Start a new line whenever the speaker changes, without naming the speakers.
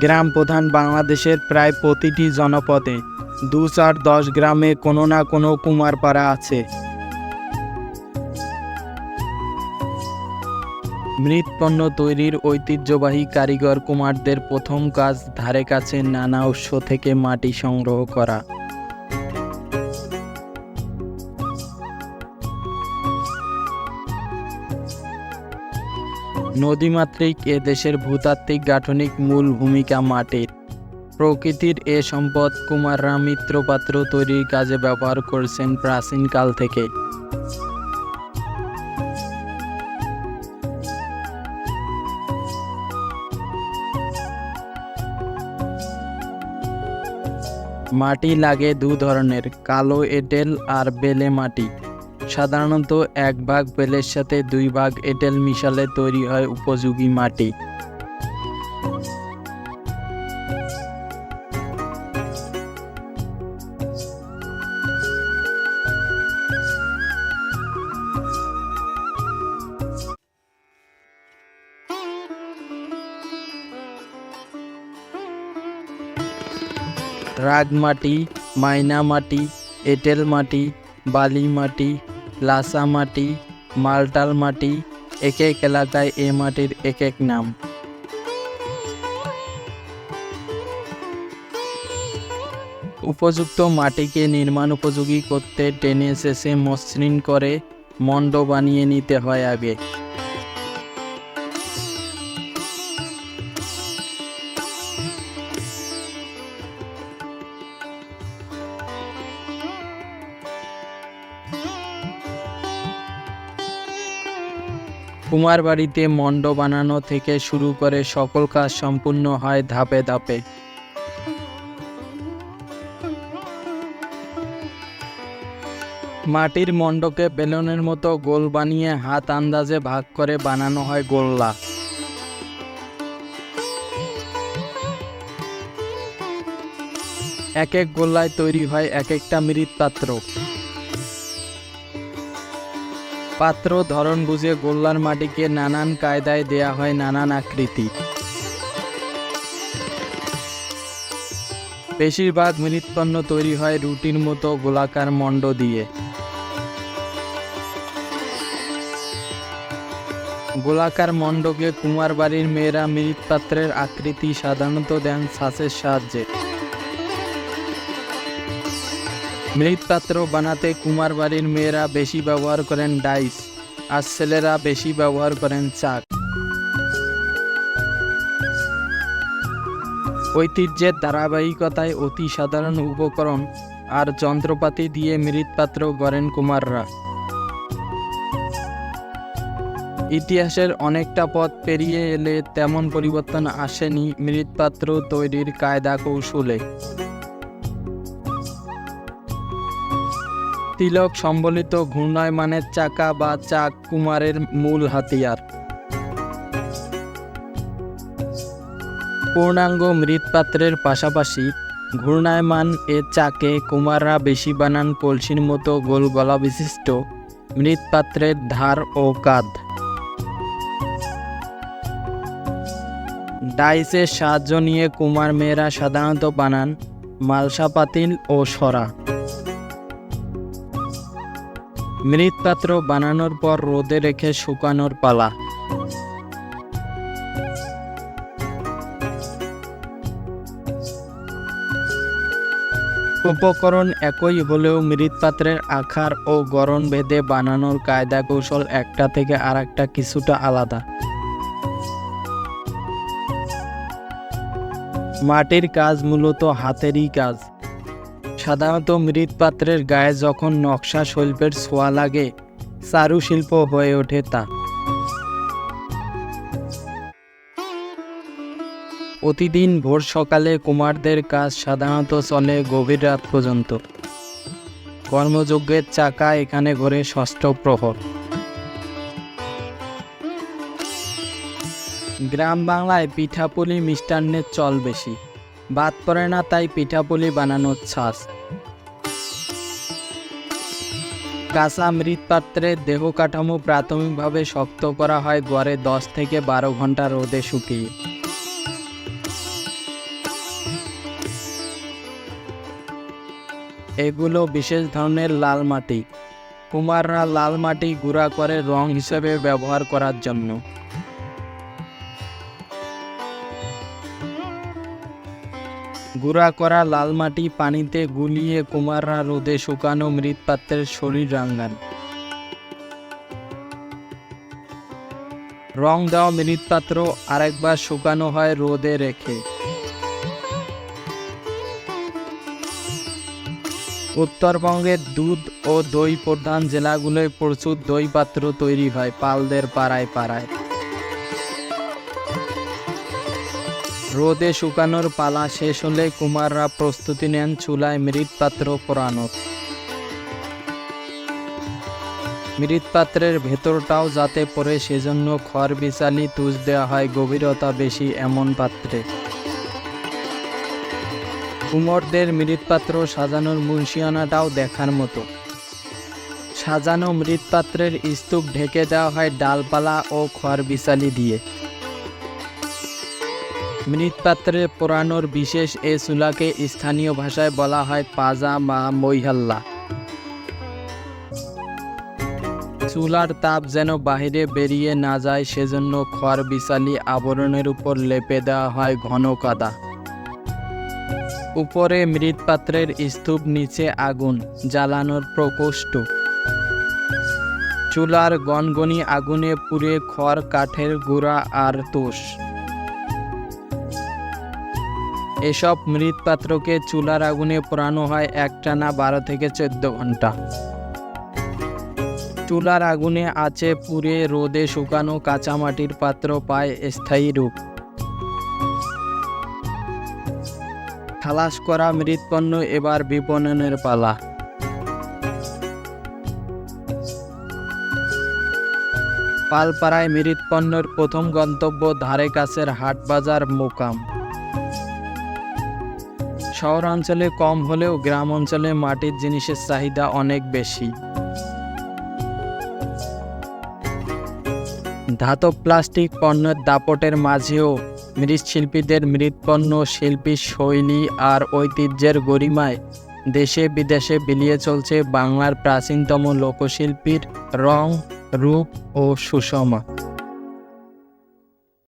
গ্রাম প্রধান বাংলাদেশের প্রায় প্রতিটি জনপদে দু চার দশ গ্রামে কোনো না কোনো কুমারপাড়া আছে। মৃৎপণ্য তৈরির ঐতিহ্যবাহী কারিগর কুমারদের প্রথম কাজ ধারে কাছে নানা উৎস থেকে মাটি সংগ্রহ করা। নদীমাতৃক এ দেশের ভূতাত্ত্বিক গাঠনিক মূল ভূমিকা মাটির। প্রকৃতির এ সম্পদ কুমার কুমাররা মিত্রপাত্র তৈরির কাজে ব্যবহার করছেন প্রাচীনকাল থেকে। মাটি লাগে দু ধরনের, কালো এঁটেল আর বেলে মাটি। সাধারণত এক ভাগ বেলের সাথে দুই ভাগ এঁটেল মিশালে তৈরি হয় উপযোগী মাটি। রাগ মাটি মাইনা মাটি এঁটেল মাটি, বালি মাটি লাসা মাটি, মালটাল মাটি, এক এক এলাকায় এ মাটির এক এক নাম। উপযুক্ত মাটিকে নির্মাণ উপযোগী করতে টেনে শেষে মসৃণ করে মন্ড বানিয়ে নিতে হয় আগে। কুমার বাড়িতে মণ্ড বানানো থেকে শুরু করে সকল কাজ সম্পূর্ণ হয় ধাপে ধাপে। মাটির মণ্ডকে বেলনের মতো গোল বানিয়ে হাত আন্দাজে ভাগ করে বানানো হয় গোল্লা। এক এক গোল্লায় তৈরি হয় এক একটা মৃৎপাত্র। পাত্র ধরন বুঝে গোল্লার মাটিকে নানান কায়দায় দেয়া হয় নানান আকৃতি। বেশিরভাগ মৃৎপণ্য তৈরি হয় রুটির মতো গোলাকার মণ্ড দিয়ে। গোলাকার মণ্ডকে কুমার বাড়ির মেয়েরা মৃৎপাত্রের আকৃতি সাধারণত দেন ছাঁচের সাহায্যে। মৃৎপাত্র বানাতে কুমার বাড়ির মেয়েরা বেশি ব্যবহার করেন ডাইস আর ছেলেরা বেশি ব্যবহার করেন চাক। ঐতিহ্যের ধারাবাহিকতায় অতি সাধারণ উপকরণ আর যন্ত্রপাতি দিয়ে মৃৎপাত্র গড়েন কুমাররা। ইতিহাসের অনেকটা পথ পেরিয়ে এলে তেমন পরিবর্তন আসেনি মৃৎপাত্র তৈরির কায়দা কৌশলে। তিলক সম্বলিত ঘূর্ণায়মানের চাকা বা চাক কুমারের মূল হাতিয়ার। পূর্ণাঙ্গ মৃৎপাত্রের পাশাপাশি ঘূর্ণায়মান এ চাকে কুমাররা বেশি বানান কলসির মতো গোল গলা বিশিষ্ট মৃৎপাত্রের ধার ও কাঁধ। ডাইসের সাহায্য নিয়ে কুমার মেয়েরা সাধারণত বানান মালসা পাতিল ও সরা। মৃৎপাত্র বানানোর পর রোদে রেখে শুকানোর পালা। উপকরণ একই হলেও মৃৎপাত্রের আকার ও গড়ন ভেদে বানানোর কায়দা কৌশল একটা থেকে আর একটা কিছুটা আলাদা। মাটির কাজ মূলত হাতেরই কাজ। সাধারণত মৃৎপাত্রের গায়ে যখন নকশা শৈল্পের ছোঁয়া লাগে চারুশিল্প হয়ে ওঠে তা। প্রতিদিন ভোর সকালে কুমারদের কাজ সাধারণত চলে গভীর রাত পর্যন্ত। কর্মযজ্ঞের চাকা এখানে ঘোরে ষষ্ঠ প্রহর। গ্রাম বাংলায় পিঠাপুলি মিষ্টান্নের চল বেশি। বাদ পড়ে না তাই পিঠাপুলি বানানোর ছাঁচ। কাঁচা মৃৎপাত্রের দেহ কাঠামো প্রাথমিকভাবে শক্ত করা হয় গড়ে দশ থেকে বারো ঘণ্টা রোদে শুকিয়ে। এগুলো বিশেষ ধরনের লাল মাটি। কুমাররা লাল মাটি গুঁড়া করে রং হিসেবে ব্যবহার করার জন্য। গুঁড়া করা লাল মাটি পানিতে গুলিয়ে কুমাররা রোদে শুকানো মৃৎপাত্রের শরীর রাঙ্গান রং দেওয়া মৃৎপাত্র আরেকবার শুকানো হয় রোদে রেখে। উত্তরবঙ্গের দুধ ও দই প্রধান জেলাগুলোয় প্রচুর দই পাত্র তৈরি হয় পালদের পাড়ায় পাড়ায়। রোদে শুকানোর পালা শেষ হলে কুমাররা প্রস্তুতি নেন চুলায় মৃৎপাত্র পোড়ানোর। মৃৎপাত্রের ভেতরটাও যাতে পড়ে, সেজন্য খড় বিচালি তুষ দেওয়া হয় গভীরতা বেশি এমন পাত্রে। কুমোরদের মৃৎপাত্র সাজানোর মুন্সিয়ানাটাও দেখার মতো। সাজানো মৃৎপাত্রের স্তূপ ঢেকে দেওয়া হয় ডালপালা ও খড় বিচালি দিয়ে। মৃৎপাত্রে পোড়ানোর বিশেষ এ চুলাকে স্থানীয় ভাষায় বলা হয় পাজা বা মৈহাল্লা চুলার তাপ যেন বাহিরে বেরিয়ে না যায় সেজন্য খড় বিছালি আবরণের উপর লেপে দেওয়া হয় ঘন কাদা। উপরে মৃৎপাত্রের স্তূপ, নিচে আগুন জ্বালানোর প্রকোষ্ঠ চুলার গনগনি আগুনে পুড়ে খড় কাঠের গুঁড়া আর তোষ। এসব মৃৎপাত্রকে চুলার আগুনে পোড়ানো হয় একটানা বারো থেকে চোদ্দ ঘণ্টা চুলার আগুনে আছে পুড়ে রোদে শুকানো কাঁচামাটির পাত্র পায় স্থায়ী রূপ। খালাস করা মৃৎপণ্য এবার বিপণনের পালা। পালপাড়ায় মৃৎপণ্যের প্রথম গন্তব্য ধারে কাছের হাট বাজার মোকাম শহরাঞ্চলে কম হলেও গ্রাম অঞ্চলে মাটির জিনিসের চাহিদা অনেক বেশি। ধাতব প্লাস্টিক পণ্যের দাপটের মাঝেও মৃৎশিল্পীদের মৃৎপণ্য, শিল্পী শৈলী আর ঐতিহ্যের গরিমায় দেশে বিদেশে বিলিয়ে চলছে বাংলার প্রাচীনতম লোকশিল্পীর রং, রূপ ও সুষমা।